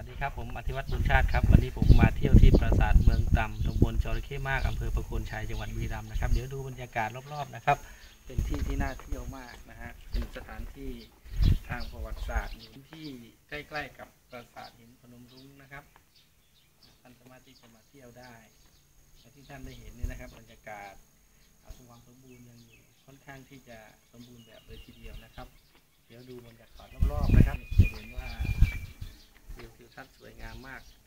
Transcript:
วัสดีครับ ผมอธิวัตรบุญชาติครับ วันนี้ผมมาเที่ยวที่ปราสาทเมืองต่ำตำบลจระเข้มากอำเภอประโคนชัยจังหวัดบุรีรัมย์นะครับ เดี๋ยวดูบรรยากาศรอบๆนะครับ เป็นที่ที่น่าเที่ยวมากนะฮะ เป็นสถานที่ทางประวัติศาสตร์อยู่ที่ใกล้ ๆ กับปราสาทหินพนมรุ้งนะครับ ท่านสามารถที่จะมาเที่ยวได้และที่ท่านได้เห็นนี่นะครับ บรรยากาศอ่าความสมบูรณ์ยังค่อนข้างที่จะสมบูรณ์แบบเลยทีเดียวนะครับ เดี๋ยวดูบรรยากาศรอบๆนะครับ จะเห็นว่าวิวทิวทัศน์สวยงามมาก